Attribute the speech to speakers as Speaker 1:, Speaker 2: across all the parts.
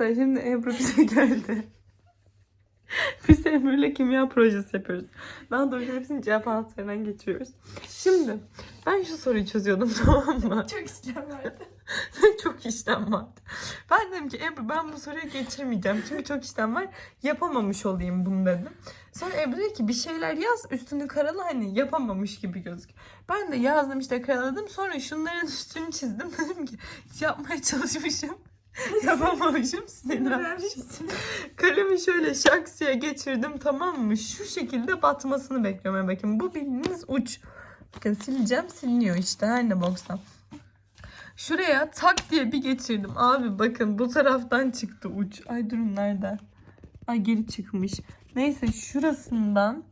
Speaker 1: Arkadaşlar şimdi Ebru bize geldi. Biz Ebru'yla kimya projesi yapıyoruz. Daha doğrusu hepsini cevap anahtarından geçiyoruz. Şimdi ben şu soruyu çözüyordum tamam mı?
Speaker 2: Çok işlem vardı.
Speaker 1: çok işlem vardı. Ben dedim ki Ebru ben bu soruyu geçirmeyeceğim. Çünkü çok işlem var. Yapamamış olayım bunu dedim. Sonra Ebru dedi ki bir şeyler yaz üstünü karala hani yapamamış gibi gözük. Ben de yazdım işte karaladım. Sonra şunların üstünü çizdim. Dedim ki yapmaya çalışmışım. Yapamamışım sinirlenmişim. Kalemi şöyle şaksıya geçirdim tamam mı? Şu şekilde batmasını bekliyorum. Bakın bu bildiğiniz uç. Bakın sileceğim siliniyor işte her ne boksa. Şuraya tak diye bir geçirdim. Abi bakın bu taraftan çıktı uç. Ay durun nerede? Ay geri çıkmış. Neyse şurasından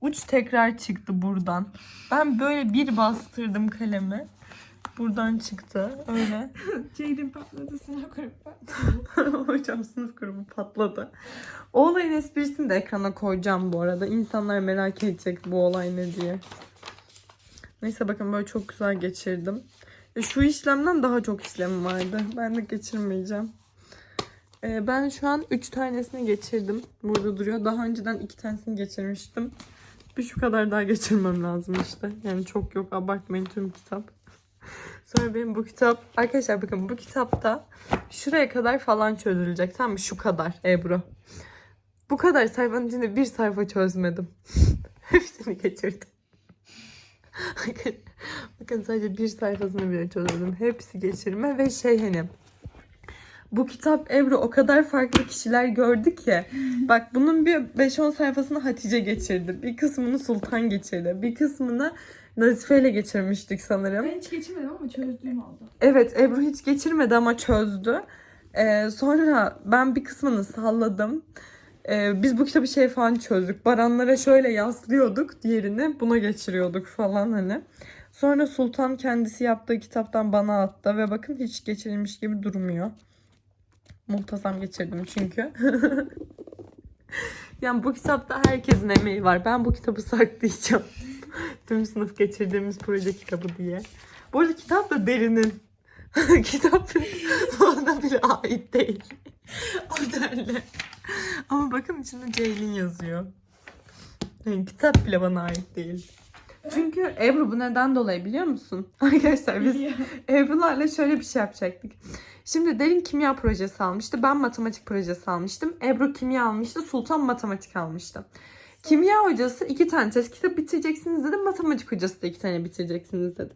Speaker 1: uç tekrar çıktı buradan. Ben böyle bir bastırdım kalemi. Buradan çıktı. Öyle.
Speaker 2: Ceylin patladı sınav kurup patladı.
Speaker 1: Hocam sınıf grubu patladı. O olayın esprisini de ekrana koyacağım bu arada. İnsanlar merak edecek bu olay ne diye. Neyse bakın böyle çok güzel geçirdim. E, şu işlemden daha çok işlem vardı. Ben de geçirmeyeceğim. E, ben şu an 3 tanesini geçirdim. Burada duruyor. Daha önceden 2 tanesini geçirmiştim. Bir şu kadar daha geçirmem lazım işte. Yani çok yok abartmayın tüm kitap. Sonra benim bu kitap arkadaşlar bakın bu kitapta şuraya kadar falan çözülecek tamam mı? Şu kadar Ebru. Bu kadar sayfanın içinde bir sayfa çözmedim. Hepsini geçirdim. Bakın- sadece bir sayfasını bile çözdüm. Hepsi geçirme ve şey hani bu kitap Ebru o kadar farklı kişiler gördü ki. Bak bunun bir 5-10 sayfasını Hatice geçirdi. Bir kısmını Sultan geçirdi. Bir kısmını Nazife ile geçirmiştik sanırım.
Speaker 2: Ben hiç geçirmedim ama çözdüğüm oldu.
Speaker 1: Evet Ebru hiç geçirmedi ama çözdü. Ee, sonra ben bir kısmını salladım. Ee, biz bu kitabı şey falan çözdük. Baranlara şöyle yaslıyorduk. Diğerini buna geçiriyorduk falan hani. Sonra Sultan kendisi yaptığı kitaptan bana attı. Ve bakın hiç geçirilmiş gibi durmuyor. Muhtazam geçirdim çünkü. yani bu kitapta herkesin emeği var. Ben bu kitabı saklayacağım. Tüm sınıf geçirdiğimiz proje kitabı diye. Bu arada kitap da derinin. kitap bana bile ait değil. o derle. Ama bakın içinde Ceylin yazıyor. Yani kitap bile bana ait değil. Çünkü Ebru bu neden dolayı biliyor musun? Arkadaşlar biz Ebru'larla şöyle bir şey yapacaktık. Şimdi Derin kimya projesi almıştı. Ben matematik projesi almıştım. Ebru kimya almıştı. Sultan matematik almıştı. Kimya hocası iki tane test kitap bitireceksiniz dedi. Matematik hocası da iki tane bitireceksiniz dedi.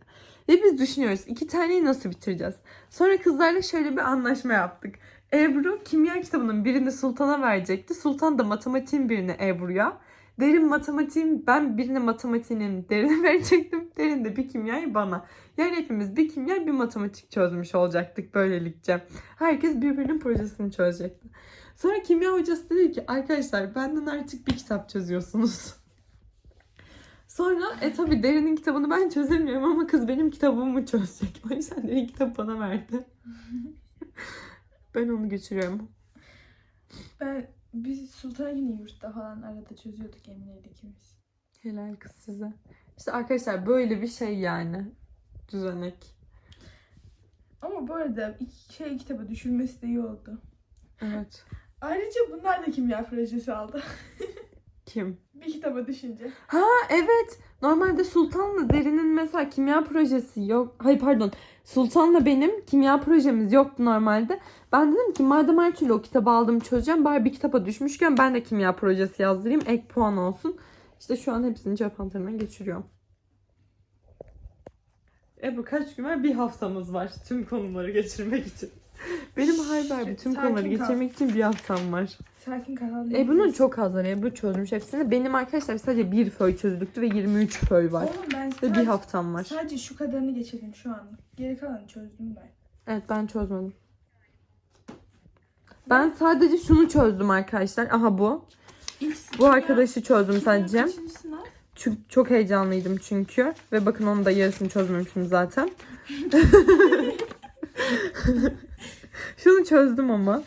Speaker 1: Ve biz düşünüyoruz iki taneyi nasıl bitireceğiz? Sonra kızlarla şöyle bir anlaşma yaptık. Ebru kimya kitabının birini Sultan'a verecekti. Sultan da matematiğin birini Ebru'ya. Derin matematiğin ben birine matematiğinin derine verecektim. Derin de bir kimyayı bana. Yani hepimiz bir kimya bir matematik çözmüş olacaktık böylelikle. Herkes birbirinin projesini çözecekti. Sonra kimya hocası dedi ki arkadaşlar benden artık bir kitap çözüyorsunuz. Sonra e tabi Derin'in kitabını ben çözemiyorum ama kız benim kitabımı çözecek. O yüzden Derin kitabı bana verdi. ben onu geçiriyorum.
Speaker 2: Ben biz Sultan yine yurtta falan arada çözüyorduk Emine'yle ikimiz.
Speaker 1: Helal kız size. İşte arkadaşlar böyle bir şey yani. Düzenek.
Speaker 2: Ama bu arada iki şey kitabı düşürmesi de iyi oldu.
Speaker 1: Evet.
Speaker 2: Ayrıca bunlar da kimya projesi aldı.
Speaker 1: Kim?
Speaker 2: bir kitaba düşünce.
Speaker 1: Ha evet. Normalde Sultan'la Derin'in mesela kimya projesi yok. Hayır pardon. Sultan'la benim kimya projemiz yoktu normalde. Ben dedim ki madem her türlü o kitabı aldım çözeceğim. Bari bir kitaba düşmüşken ben de kimya projesi yazdırayım. Ek puan olsun. İşte şu an hepsini cevap antrenman geçiriyorum. Ebru kaç gün var? Bir haftamız var tüm konuları geçirmek için. Benim hayır bütün
Speaker 2: Sakin
Speaker 1: konuları
Speaker 2: kal.
Speaker 1: geçirmek için bir haftam var.
Speaker 2: Sakin kalalım.
Speaker 1: Ebru'nun çok az var. Ebru çözmüş hepsini. Benim arkadaşlar sadece bir föy çözdüktü ve 23 föy var.
Speaker 2: Oğlum ben
Speaker 1: Ve
Speaker 2: sadece,
Speaker 1: bir haftam var.
Speaker 2: sadece şu kadarını geçirdim şu an. Geri kalanı çözdüm ben.
Speaker 1: Evet ben çözmedim. Ben sadece şunu çözdüm arkadaşlar. Aha bu. Bu arkadaşı çözdüm sadece.
Speaker 2: Kaçıncı sınav?
Speaker 1: Çünkü çok heyecanlıydım çünkü. Ve bakın onun da yarısını çözmemişim zaten. şunu çözdüm ama.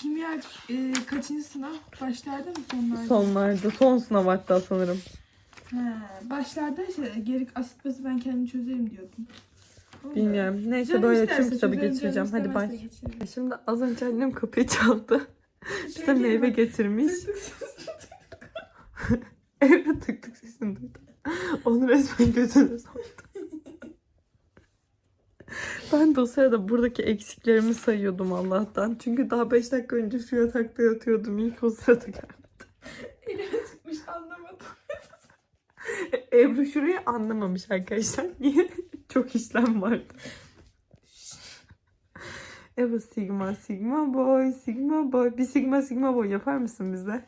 Speaker 2: Kimya e, kaçıncı sınav? Başlarda mı sonlarda?
Speaker 1: Sonlarda. Son sınav hatta sanırım.
Speaker 2: He, başlarda işte geri asit bazı ben kendim çözerim diyordum.
Speaker 1: Bilmiyorum. Neyse
Speaker 2: Canım
Speaker 1: böyle tüm kitabı geçireceğim. Hadi
Speaker 2: geçiririm.
Speaker 1: Şimdi az önce annem kapıyı çaldı. Bize
Speaker 2: Şöyle
Speaker 1: meyve
Speaker 2: bak.
Speaker 1: getirmiş.
Speaker 2: Tık tık tık.
Speaker 1: Evde tık tık sesini duydum. Onu resmen gözüne soktu. Ben de o sırada buradaki eksiklerimi sayıyordum Allah'tan. Çünkü daha 5 dakika önce şu yatakta yatıyordum. İlk o sırada geldi.
Speaker 2: Elime tutmuş anlamadım.
Speaker 1: Ebru şurayı anlamamış arkadaşlar. Niye? Çok işlem vardı. Ebru Sigma, Sigma Boy, Sigma Boy. Bir Sigma Sigma Boy yapar mısın bize?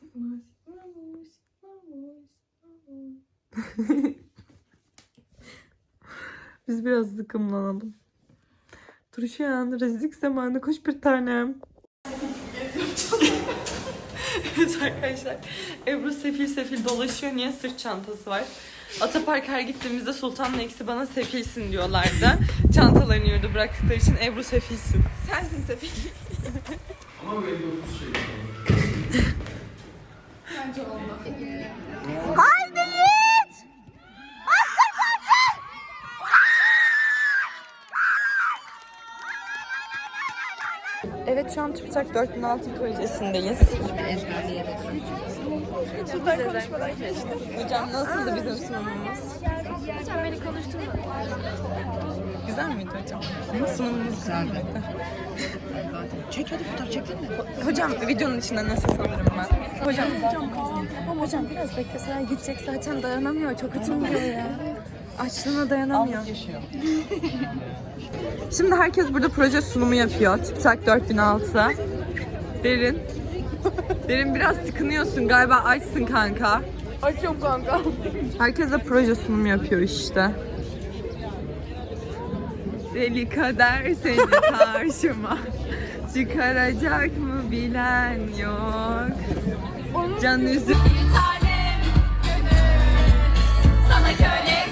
Speaker 2: Sigma, sigma, boy, sigma, boy, sigma, boy.
Speaker 1: Biz biraz zıkkımlanalım. Dur şu an rezillik zamanı koş bir tanem. evet arkadaşlar. Ebru sefil sefil dolaşıyor. Niye sırt çantası var? Atapark her gittiğimizde Sultan'la eksi bana sefilsin diyorlardı. Çantalarını yurda bıraktıkları için Ebru sefilsin. Sensin sefil.
Speaker 2: Bence oldu.
Speaker 1: Evet şu an TÜBİTAK 4006 projesindeyiz.
Speaker 2: Sultan konuşmadan geçti.
Speaker 1: Hocam nasıldı bizim sunumumuz?
Speaker 2: Hocam beni konuşturma.
Speaker 1: Güzel miydi hocam? Sunumumuz güzeldi.
Speaker 3: Çek hadi fotoğraf çektin mi?
Speaker 1: Hocam videonun içinde nasıl sanırım ben? Hocam
Speaker 4: Ama hocam biraz bekleseler gidecek zaten dayanamıyor. Çok acımıyor ya. Açlığına dayanamıyor.
Speaker 3: yaşıyor.
Speaker 1: Şimdi herkes burada proje sunumu yapıyor. TÜBİTAK 4006. Derin. Derin biraz tıkınıyorsun galiba açsın kanka.
Speaker 2: Açıyorum kanka.
Speaker 1: Herkes de proje sunumu yapıyor işte. Deli kader seni karşıma çıkaracak mı bilen yok. Can üzüm.
Speaker 5: Sana köle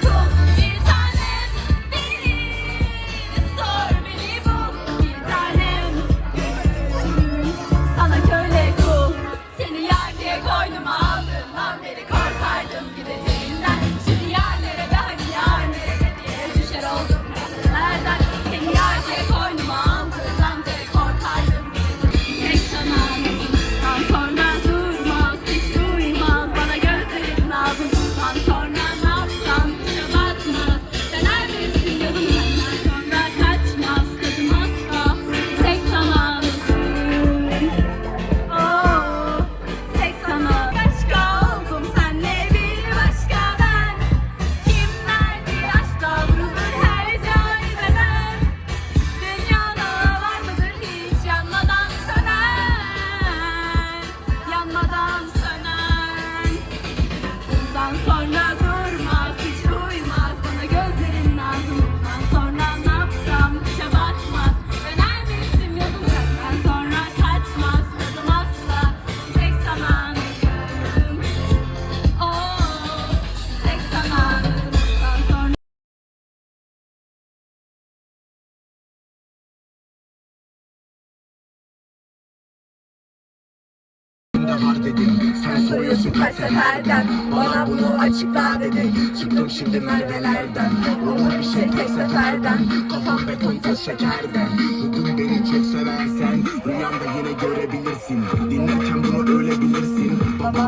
Speaker 5: var
Speaker 6: dedim Sen soruyorsun kaç seferden. Bana bunu açıkla dedi. Çıktım şimdi mervelerden. Olma bir şey tek seferden. Kafam beton toz şekerden Bugün beni çok seversen Rüyamda yine görebilirsin. Dinlerken bunu öyle bilirsin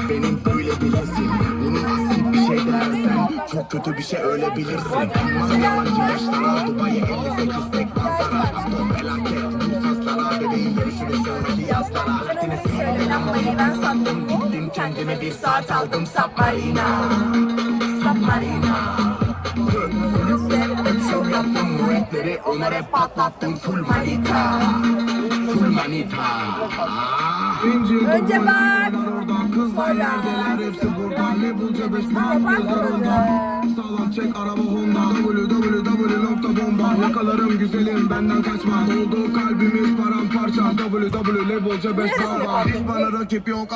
Speaker 6: benim böyle bilirsin. Bunun asil bir şey dersen Çok kötü bir şey öyle bilirsin Bana yalancı başlar Dubai 58 tek manzara söylenmeyi ben sandım Gittim kendime bir saat aldım Submarina. Submarina. Hep şov yaptım muhetleri Ona rap patlattım full manita. Full manita. Önce bak Sonra Hepsi burada ne bulca beş Sağlam çek araba Honda. Www.bomba Yakalarım güzelim. Benden kaçma. Doldu kalbimiz paramparça. Www lebolca 5 var Hiç bana rakip yok.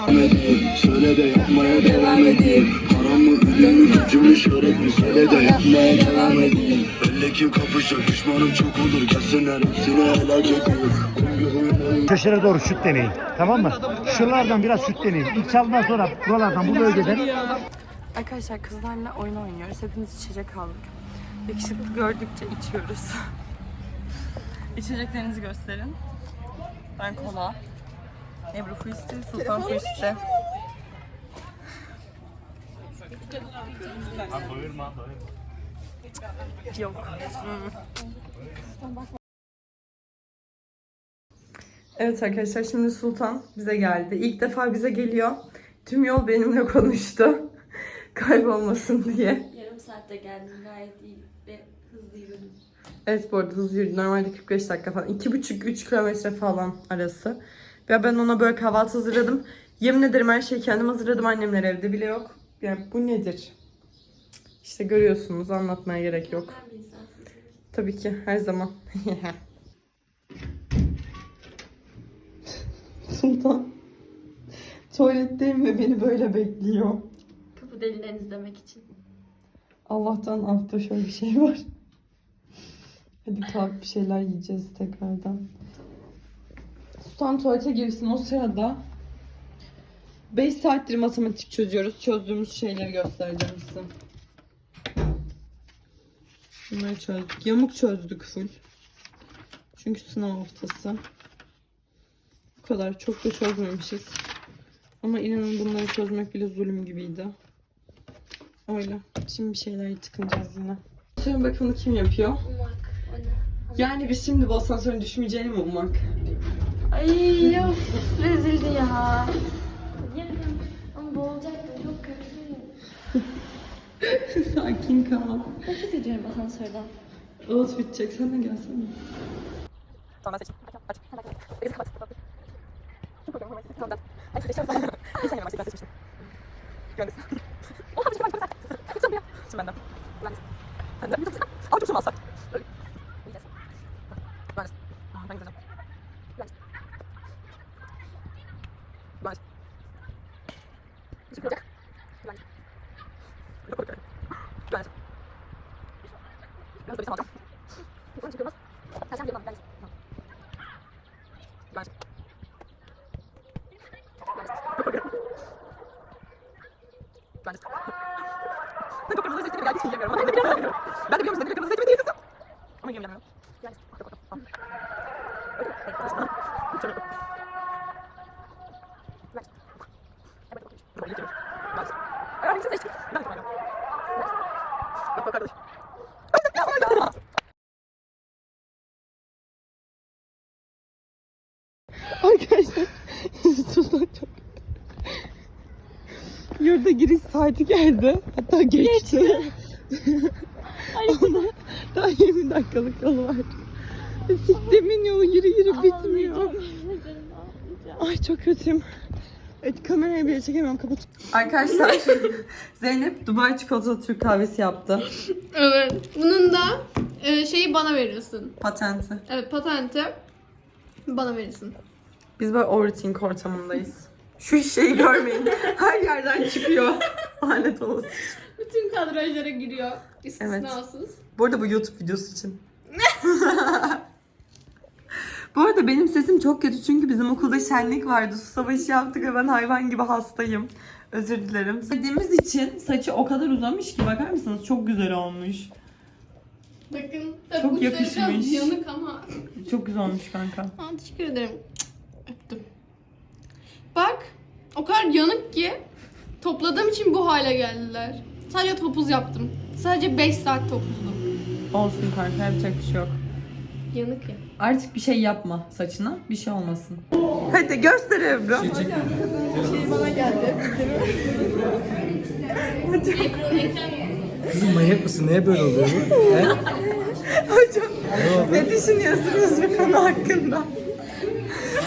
Speaker 6: Söyle de yapmaya devam edeyim Paramı ünlü gücümü şöhretli Söyle de yapmaya devam edeyim Elle kim kapışacak düşmanım çok olur Gelsinler hepsini helak huyunu
Speaker 7: Köşelere doğru şut deneyin. Tamam mı? Şuralardan biraz şut deneyin. İlk çaldan sonra buralardan bu bölgeden
Speaker 1: Arkadaşlar kızlarla oyun oynuyoruz. Hepimiz içecek aldık. Yakışıklı gördükçe içiyoruz. İçeceklerinizi gösterin. Ben kola. Ebru Fuisti, Sultan Fuisti. Yok. Hmm. Evet arkadaşlar şimdi Sultan bize geldi. İlk defa bize geliyor. Tüm yol benimle konuştu. Kaybolmasın diye.
Speaker 4: Yarım saatte geldim gayet iyi ve hızlı yürüdüm.
Speaker 1: Evet bu arada hızlı yürüdü. Normalde 45 dakika falan. 2,5-3 kilometre falan arası. Ya ben ona böyle kahvaltı hazırladım. Yemin ederim her şeyi kendim hazırladım. Annemler evde bile yok. Yani bu nedir? İşte görüyorsunuz anlatmaya gerek yok. Tabii ki her zaman. Sultan. Tuvaletteyim ve beni böyle bekliyor.
Speaker 4: Kapı delilerini izlemek için.
Speaker 1: Allah'tan altta şöyle bir şey var. Hadi kalk bir şeyler yiyeceğiz tekrardan. Sultan tuvalete girsin o sırada 5 saattir matematik çözüyoruz. Çözdüğümüz şeyleri göstereceğim size. Bunları çözdük. Yamuk çözdük full. Çünkü sınav haftası. Bu kadar. Çok da çözmemişiz. Ama inanın bunları çözmek bile zulüm gibiydi. Öyle. Şimdi bir şeyler tıkınacağız yine. Asansörün bakımını kim yapıyor? Yani biz şimdi bu asansörün düşmeyeceğini mi ummak?
Speaker 4: Ay of rezildi ya. Ama boğulacaktım çok kötü.
Speaker 1: Sakin kal.
Speaker 4: Nefret ediyorum asansörden.
Speaker 1: Ağız bitecek. Sen de gelsene. Tamam ben seçeyim. Aç. Tamam. Ay, seçiyorum. Bir saniye ben seçmiştim. Güvendesin. Oha bir şey var. Lütfen ya. Şimdi benden. Güvendesin. Benden. Aa çok alsak. Yok korkuyorum. Güvendesin. Biraz da bir alacağım. Yukarı çıkıyoruz. Sen sen bir bak. Güvendesin. Güvendesin. Güvendesin. Ben çok kırmızı seçtiğim geldiği için yiyemiyorum. Ben de biliyorum. Ben de biliyorum senin kırmızı seçmediğini kızım. Ama yiyemiyorum. Güvendesin. Yok, yok, tamam. Öyle. Hayır, tamam. İçeri yok. Güvendesin. Evet, okey. Yok, yiyemiyorum. Güvendesin. Ay, hangisini seçtin? Ben de yiyemiyorum. Güvendesin. Yok, yok, arkadaş. Öyle, ya, öyle. Arkadaşlar Sultan çok Yurda giriş saati geldi. Hatta geçti. Ama daha 20 dakikalık yolu var. Siktimin yolu yürü yürü bitmiyor. Ay çok kötüyüm. Evet, kamerayı bile çekemem kapat. Arkadaşlar Zeynep Dubai çikolatalı Türk kahvesi yaptı.
Speaker 8: Evet. Bunun da e, şeyi bana verirsin.
Speaker 1: Patenti.
Speaker 8: Evet patenti bana verirsin.
Speaker 1: Biz böyle overthink ortamındayız. Şu şeyi görmeyin. Her yerden çıkıyor. Lanet olsun.
Speaker 8: Bütün kadrajlara giriyor. İstisnasız.
Speaker 1: Bu arada bu YouTube videosu için. bu arada benim sesim çok kötü çünkü bizim okulda şenlik vardı. Su savaşı yaptık ve ben hayvan gibi hastayım. Özür dilerim. Dediğimiz için saçı o kadar uzamış ki bakar mısınız? Çok güzel olmuş.
Speaker 8: Bakın. Tabii
Speaker 1: Çok
Speaker 8: uçları
Speaker 1: yakışmış.
Speaker 8: Biraz yanık ama.
Speaker 1: Çok güzel olmuş kanka.
Speaker 8: Aa, teşekkür ederim. Öptüm. Bak. O kadar yanık ki topladığım için bu hale geldiler. Sadece topuz yaptım. Sadece 5 saat topuzdum.
Speaker 1: Olsun kanka yapacak bir şey yok.
Speaker 8: Yanık ya.
Speaker 1: Artık bir şey yapma saçına. Bir şey olmasın. Hadi göster Ebru.
Speaker 9: Kızım manyak mısın? Neye böyle oluyor bu? He?
Speaker 1: Hocam ne düşünüyorsunuz bu konu hakkında?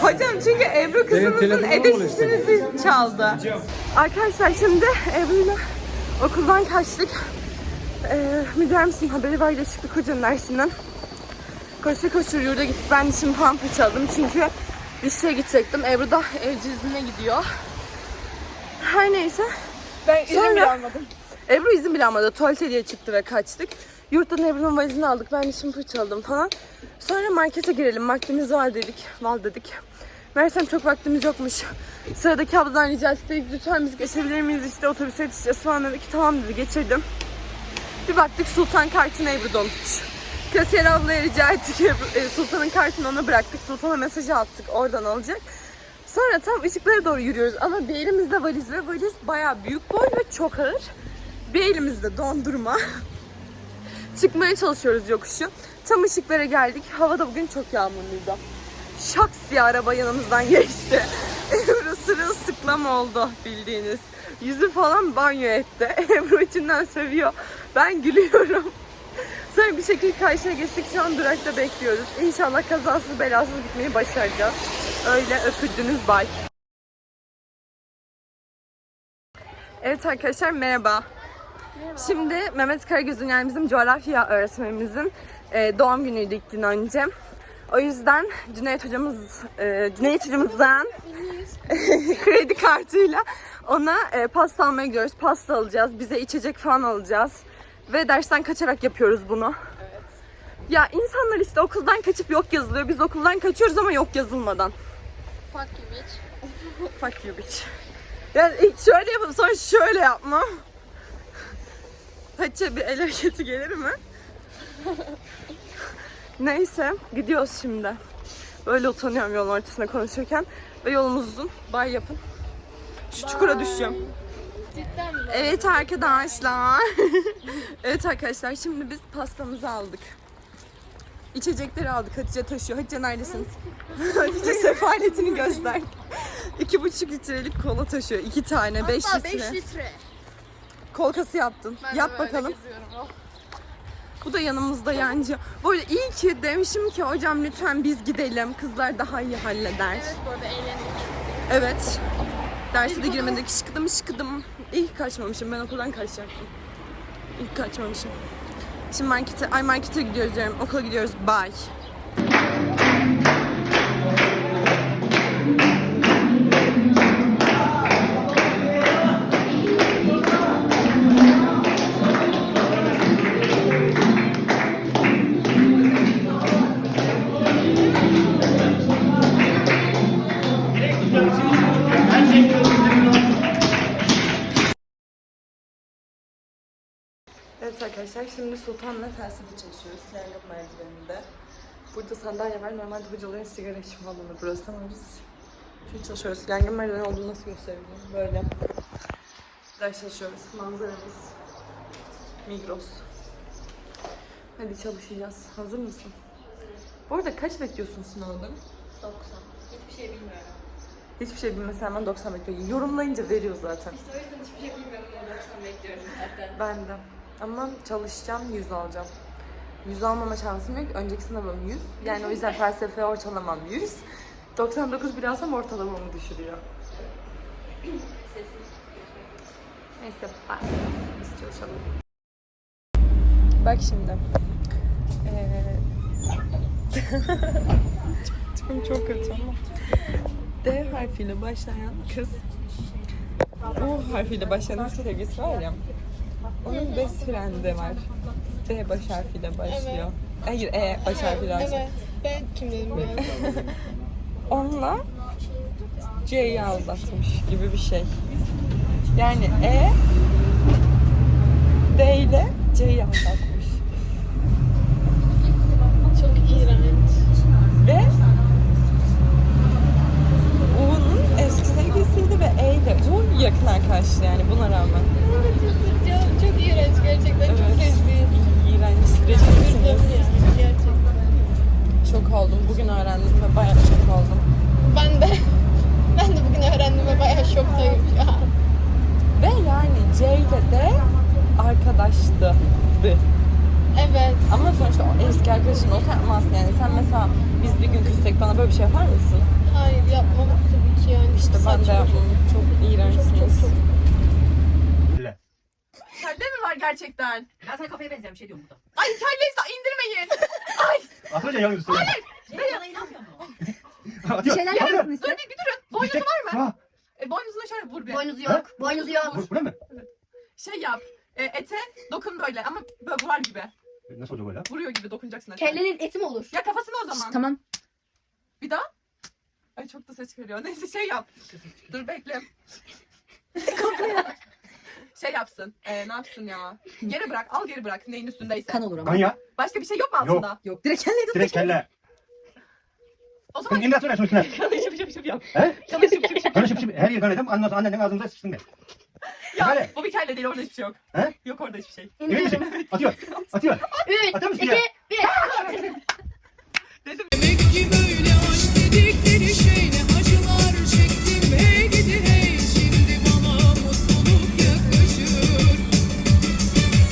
Speaker 1: Hocam çünkü Ebru kızınızın
Speaker 9: telefonumu
Speaker 1: edesisinizi çaldı. Arkadaşlar şimdi Ebru'yla okuldan kaçtık. Ee, müdürümüzün haberi var Yaşıklık Hoca'nın dersinden. Koşu koşu yurda gittik. Ben dişimi falan fırçaladım çünkü dişe gidecektim. Ebru da evcizine gidiyor. Her neyse. Ben izin bile almadım. Ebru izin bile almadı. Tuvalete diye çıktı ve kaçtık. Yurttan Ebru'nun valizini aldık. Ben dişimi fırçaladım falan. Sonra markete girelim. Vaktimiz var dedik. Val dedik. Meğersem çok vaktimiz yokmuş. Sıradaki abladan rica ettik. Lütfen biz geçebilir miyiz? İşte otobüse yetişeceğiz falan dedi ki tamam dedi geçirdim. Bir baktık Sultan kartını Ebru'da unutmuş. Kasiyer ablaya rica ettik. Ebru- e, Sultan'ın kartını ona bıraktık. Sultan'a mesajı attık. Oradan alacak. Sonra tam ışıklara doğru yürüyoruz. Ama bir elimizde valiz ve valiz bayağı büyük boy ve çok ağır. Bir elimizde dondurma. Çıkmaya çalışıyoruz yokuşu. Tam ışıklara geldik. Havada bugün çok yağmurluydu. Şaks diye araba yanımızdan geçti. Ebru sırılsıklam oldu bildiğiniz. Yüzü falan banyo etti. Ebru içinden sövüyor. Ben gülüyorum. Sonra bir şekilde karşıya geçtik. Şu an durakta bekliyoruz. İnşallah kazasız belasız gitmeyi başaracağız. Öyle öpüldünüz bay. Evet arkadaşlar merhaba. Şimdi Mehmet Karagöz'ün yani bizim coğrafya öğretmenimizin e, doğum günüydü iki gün önce. O yüzden Cüneyt hocamız, e, Cüneyt hocamızdan kredi kartıyla ona e, pasta almaya gidiyoruz. Pasta alacağız, bize içecek falan alacağız. Ve dersten kaçarak yapıyoruz bunu. Ya insanlar işte okuldan kaçıp yok yazılıyor. Biz okuldan kaçıyoruz ama yok yazılmadan.
Speaker 8: Fuck you bitch.
Speaker 1: Fuck you bitch. Yani ilk şöyle yapıp sonra şöyle yapmam. Hatice bir el hareketi gelir mi? Neyse gidiyoruz şimdi. Böyle utanıyorum yolun ortasında konuşurken. Ve yolumuz uzun. Bay yapın. Şu çukura düşüyorum.
Speaker 8: Cidden mi?
Speaker 1: Evet arkadaşlar. evet arkadaşlar şimdi biz pastamızı aldık. İçecekleri aldık. Hatice taşıyor. Hatice neredesin? Hatice sefaletini göster. İki buçuk litrelik kola taşıyor. İki tane. Beş
Speaker 8: Hatta
Speaker 1: litre.
Speaker 8: 5 litre.
Speaker 1: Kolkası yaptın.
Speaker 8: Ben de
Speaker 1: Yap
Speaker 8: böyle
Speaker 1: bakalım.
Speaker 8: geziyorum, oh.
Speaker 1: Bu da yanımızda yancı. Böyle iyi ki demişim ki hocam lütfen biz gidelim. Kızlar daha iyi halleder.
Speaker 8: Evet bu arada eğlendik.
Speaker 1: Evet. Derse de girmedik. Şıkıdım şıkıdım. İyi ki kaçmamışım. Ben okuldan kaçacaktım. İyi ki kaçmamışım. Şimdi markete, ay markete gidiyoruz diyorum. Okula gidiyoruz. Bye. Arkadaşlar şimdi Sultan'la felsefe çalışıyoruz yangın merdiveninde. Burada sandalye var. Normalde hocaların sigara içme alanı burası ama biz şu çalışıyoruz. Yangın merdiveni olduğunu nasıl göstereyim? Böyle. Ders çalışıyoruz. Manzaramız. Migros. Hadi çalışacağız. Hazır mısın? Bu arada kaç bekliyorsun sınavda?
Speaker 8: 90. Hiçbir şey bilmiyorum.
Speaker 1: Hiçbir şey bilmesen ben 90 bekliyorum. Yorumlayınca veriyor zaten.
Speaker 8: O yüzden hiçbir şey bilmiyorum. ama 90 bekliyorum zaten.
Speaker 1: Ben de. Ama çalışacağım, 100 alacağım. 100 almama şansım yok. Önceki sınavım 100. Yani o yüzden felsefe ortalamam 100. 99 bir alsam ortalamamı düşürüyor. Neyse, bye. Biz çalışalım. Bak şimdi. Ee... Çok kötü ama. D harfiyle başlayan kız U harfiyle başlayan sevgisi var ya. Onun best friend'i var. D baş harfiyle başlıyor. Hayır E baş harfiyle başlıyor.
Speaker 8: Evet. Ben kim dedim ya?
Speaker 1: Onunla C'yi aldatmış gibi bir şey. Yani E D ile C'yi aldatmış.
Speaker 8: Çok iğrenç.
Speaker 1: Ve U'nun eski sevgilisiydi ve E ile U yakın arkadaşlı yani buna rağmen.
Speaker 8: Çok, çok iğrenç gerçekten. Çok
Speaker 1: Evet.
Speaker 8: rezil.
Speaker 1: İğrenç. Rezilsiniz.
Speaker 8: yani gerçekten.
Speaker 1: Şok oldum. Bugün öğrendim ve bayağı şok oldum.
Speaker 8: Ben de ben de bugün öğrendim ve bayağı şoktayım şu an.
Speaker 1: Ve yani C ile de arkadaştı.
Speaker 8: Evet.
Speaker 1: Ama sonuçta o eski arkadaşın olsa yapmazsın yani. Sen mesela biz bir gün küssek bana böyle bir şey yapar mısın?
Speaker 8: Hayır yapmam tabii ki yani.
Speaker 1: İşte ben de yapmam. Çok iğrençsiniz.
Speaker 8: çok, çok.
Speaker 1: Mi var gerçekten?
Speaker 3: Ben sana kafaya benzeyen bir şey diyorum burada.
Speaker 1: Ay kelleyse indirmeyin.
Speaker 7: Atınca yan üstüne.
Speaker 3: Ben sana inanmıyorum.
Speaker 7: Atıyor.
Speaker 4: şeyler
Speaker 7: Atıyor.
Speaker 4: yapsın işte.
Speaker 1: Dur bir, bir durun. Boynuzu var mı?
Speaker 7: Ha,
Speaker 1: E, boynuzuna şöyle vur bir.
Speaker 3: Boynuzu yok. Boynuzu yok.
Speaker 7: bu, bu ne mi?
Speaker 1: Şey yap. E, ete dokun böyle ama böyle vurar gibi.
Speaker 7: Nasıl oluyor böyle?
Speaker 1: Vuruyor gibi dokunacaksın ete.
Speaker 3: Kellenin eti mi olur?
Speaker 1: Ya kafasına o zaman.
Speaker 4: Tamam.
Speaker 1: Bir daha. Ay çok da ses çıkarıyor. Neyse şey yap. Dur bekle.
Speaker 4: şey yapsın. E, ne yapsın ya? Geri bırak. Al geri bırak. Neyin üstündeyse.
Speaker 3: Kan olur ama.
Speaker 7: Kanya.
Speaker 4: Başka bir şey yok mu altında?
Speaker 3: Yok Yok. direkt elle tut.
Speaker 7: Direkt kelle.
Speaker 4: O zaman
Speaker 7: Kendimden sonra sonuçlar.
Speaker 4: Kanı şıp şıp şıp yap.
Speaker 7: He?
Speaker 4: Kanı şıp şıp şıp.
Speaker 7: Böyle şıp şıp her yeri denedim. Ondan sonra annemden ağzımıza sıçtım ben.
Speaker 4: Ya
Speaker 7: Böyle.
Speaker 4: bu bir kelle değil orada hiçbir şey yok.
Speaker 7: He?
Speaker 4: Yok orada hiçbir şey.
Speaker 7: Emin misin? Atıyor. Atıyor.
Speaker 10: Üç,
Speaker 7: Atar mısın
Speaker 10: iki,
Speaker 7: ya? bir. Dedim Demek ki böyle aşk dedikleri şey ne